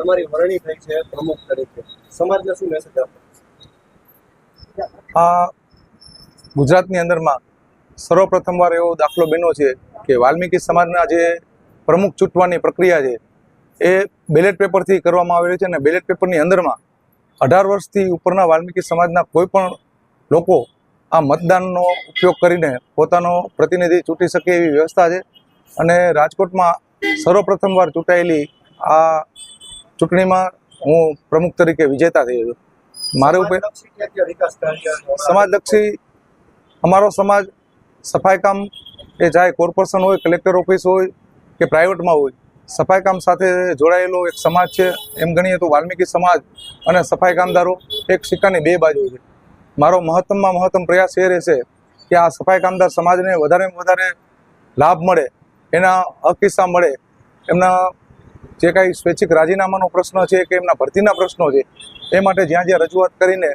તમારી વરણી થઈ છે પ્રમુખ તરીકે. સમાજને શું મેસેજ આપો? આ ગુજરાતની અંદરમાં સર્વપ્રથમવાર એવો દાખલો બન્યો છે કે વાલ્મીકી સમાજના જે પ્રમુખ ચૂંટવાની પ્રક્રિયા છે, એ બેલેટ પેપરથી કરવામાં આવેલી છે અને બેલેટ પેપરની અંદરમાં અઢાર વર્ષથી ઉપરના વાલ્મીકી સમાજના કોઈ પણ લોકો આ મતદાનનો ઉપયોગ કરીને પોતાનો પ્રતિનિધિ ચૂંટી શકે એવી વ્યવસ્થા છે અને રાજકોટમાં સર્વપ્રથમવાર ચૂંટાયેલી આ ચૂંટણીમાં હું પ્રમુખ તરીકે વિજેતા થયો છું મારે ઉપર સમાજલક્ષી અમારો સમાજ સફાઈ કામ એ ચાહે કોર્પોરેશન હોય કલેક્ટર ઓફિસ હોય કે પ્રાઇવેટમાં હોય સફાઈ કામ સાથે જોડાયેલો એક સમાજ છે. એમ ગણીએ તો વાલ્મીકી સમાજ અને સફાઈ કામદારો એક સિક્કાની બે બાજુ છે. મારો મહત્તમમાં મહત્તમ પ્રયાસ એ રહેશે કે આ સફાઈ કામદાર સમાજને વધારેમાં વધારે લાભ મળે એના હક મળે એમના જે કાંઈ સ્વૈચ્છિક રાજીનામાનો પ્રશ્ન છે કે એમના ભરતીના પ્રશ્નો છે, એ માટે જ્યાં જ્યાં રજૂઆત કરીને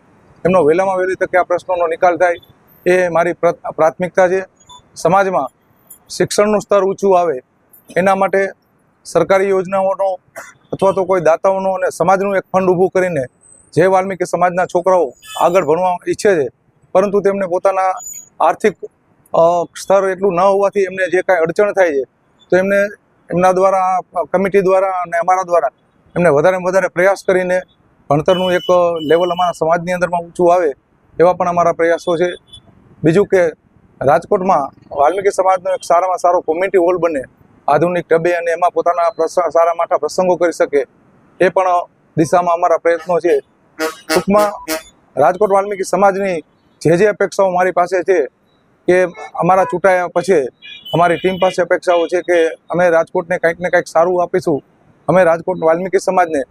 એમનો વહેલામાં વહેલી તકે આ પ્રશ્નોનો નિકાલ થાય, એ મારી પ્ર- પ્રાથમિકતા છે. સમાજમાં શિક્ષણનું સ્તર ઊંચું આવે, એના માટે સરકારી યોજનાઓનો અથવા તો કોઈ દાતાઓનો અને સમાજનું એક ફંડ ઊભું કરીને જે વાલ્મીકી સમાજના છોકરાઓ આગળ ભણવા ઈચ્છે છે, પરંતુ તેમને પોતાના આર્થિક સ્તર એટલું ન હોવાથી એમને જે કાંઈ અડચણ થાય છે, તો એમને એમના દ્વારા, કમિટી દ્વારા અને અમારા દ્વારા એમને વધારે વધારે પ્રયાસ કરીને ભણતરનું એક લેવલ અમારા સમાજની અંદરમાં ઊંચું આવે એવા પણ અમારા પ્રયાસો છે. બીજું કે રાજકોટમાં વાલ્મીકી સમાજનો એક સારામાં સારો કોમ્યુનિટી હોલ બને, આધુનિક ઢબે અને એમાં પોતાના સારા માઠા પ્રસંગો કરી શકે એ પણ દિશામાં અમારા પ્રયત્નો છે. ટૂંકમાં રાજકોટ વાલ્મીકી સમાજની જે જે અપેક્ષાઓ મારી પાસે છે કે અમારા ચૂંટાયા પછી અમારી ટીમ પાસે અપેક્ષાઓ છે કે અમે રાજકોટને કંઈક ને કંઈક સારું આપીશું. અમે રાજકોટ વાલ્મીકી સમાજને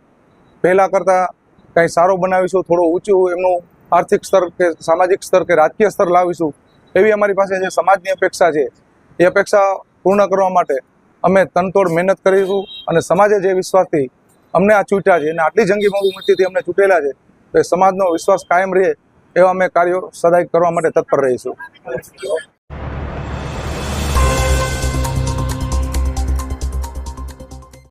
પહેલાં કરતાં કંઈ સારો બનાવીશું, થોડું ઊંચું એમનું આર્થિક સ્તર કે સામાજિક સ્તર કે રાજકીય સ્તર લાવીશું, એવી અમારી પાસે જે સમાજની અપેક્ષા છે, એ અપેક્ષા પૂર્ણ કરવા માટે અમે તનતોડ મહેનત કરીશું અને સમાજે જે વિશ્વાસથી અમને આ ચૂંટ્યા છે અને આટલી જંગી બહુમતીથી અમને ચૂંટેલા છે, તો સમાજનો વિશ્વાસ કાયમ રહે એવા અમે કાર્યો સદાય કરવા માટે તત્પર રહીશું.